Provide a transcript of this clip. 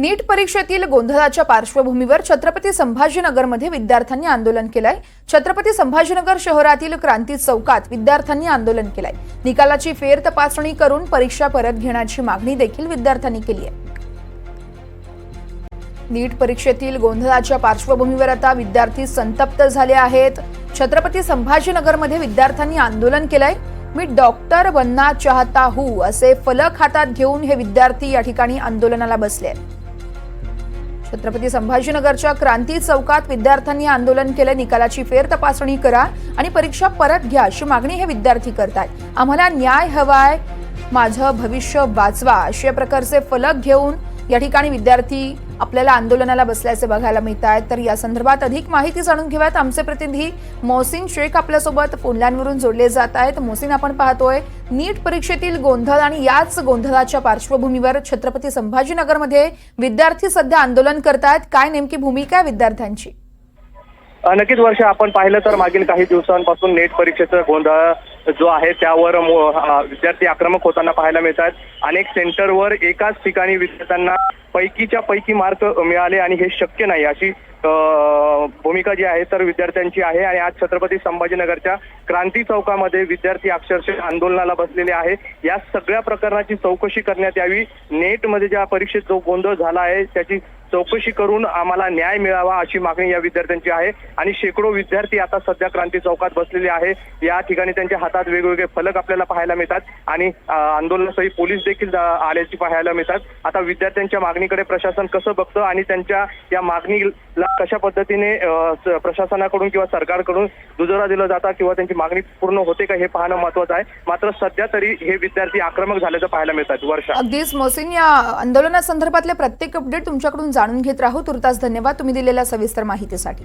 नीट परीक्षेतील गोंधळाच्या पार्श्वभूमीवर छत्रपती संभाजीनगरमध्ये विद्यार्थ्यांनी आंदोलन केलंय. छत्रपती संभाजीनगर शहरातील क्रांती चौकात विद्यार्थ्यांनी आंदोलन केलंय. निकालाची फेर तपासणी करून परीक्षा परत घेण्याची मागणी देखील विद्यार्थ्यांनी केली आहे. नीट परीक्षेतील गोंधळाच्या पार्श्वभूमीवर आता विद्यार्थी संतप्त झाले आहेत. छत्रपती संभाजीनगरमध्ये विद्यार्थ्यांनी आंदोलन केलंय. मी डॉक्टर बनना चाहता हूं असे फलक हातात घेऊन हे विद्यार्थी या ठिकाणी आंदोलनाला बसले आहेत. छत्रपती संभाजीनगरच्या क्रांती चौकात विद्यार्थ्यांनी आंदोलन केलं. निकालाची फेर तपासणी करा आणि परीक्षा परत घ्या अशी मागणी हे विद्यार्थी करतात आम्हाला न्याय हवाय माझं भविष्य वाचवा अशा प्रकारचे फलक घेऊन या ठिकाणी विद्यार्थी आपल्याला आंदोलनाला बसल्याचे बघायला मिळत आहेत. तर या संदर्भात अधिक माहिती जाणून घेऊयात. आमचे प्रतिनिधी मोहसिन शेख आपल्यासोबत फोनलाईनवरून जोडले जात आहेत. मोहसिन आपण पाहतोय नीट परीक्षेतील गोंधळ आणि याच गोंधळाच्या पार्श्वभूमीवर छत्रपती संभाजीनगरमध्ये विद्यार्थी सध्या आंदोलन करतायत काय नेमकी भूमिका आहे विद्यार्थ्यांची? नक्कीच वर्ष आपण पाहिलं तर मागील काही दिवसांपासून नेट परीक्षेचा गोंधळ जो आहे त्यावर विद्यार्थी आक्रमक होताना पाहायला मिळत आहेत अनेक सेंटरवर एकाच ठिकाणी विद्यार्थ्यांना पैकीच्या पैकी मार्क मिळाले आणि हे शक्य नाही. अशी भूमिका जी आहे तर विद्यार्थ्यांची आहे. आणि आज छत्रपती संभाजीनगरच्या क्रांती चौकामध्ये विद्यार्थी अक्षरशः आंदोलनाला बसलेले आहे. या सगळ्या प्रकरणाची चौकशी करण्यात यावी. नेटमध्ये ज्या परीक्षेत जो गोंधळ झाला आहे त्याची चौकशी करून आम्हाला न्याय मिळावा अशी मागणी या विद्यार्थ्यांची आहे. आणि शेकडो विद्यार्थी आता सध्या क्रांती चौकात बसलेले आहे. या ठिकाणी त्यांच्या हातात वेगवेगळे फलक आपल्याला पाहायला मिळतात. आणि आंदोलनासही पोलीस देखील आल्याची पाहायला मिळतात. आता विद्यार्थ्यांच्या मागणीकडे प्रशासन कसं बघतं आणि त्यांच्या या मागणीला कशा पद्धतीने प्रशासनाकडून किंवा सरकारकडून दुजोरा दिला जाता किंवा त्यांची मागणी पूर्ण होते का हे पाहणं महत्वाचं आहे. मात्र सध्या तरी हे विद्यार्थी आक्रमक झाल्याचं पाहायला मिळतात वर्षा अगदीच मोसिन या आंदोलनासंदर्भातले प्रत्येक अपडेट तुमच्याकडून जाणून घेत राहू. तुर्तास धन्यवाद. तुम्ही दिलेल्या सविस्तर माहितीसाठी.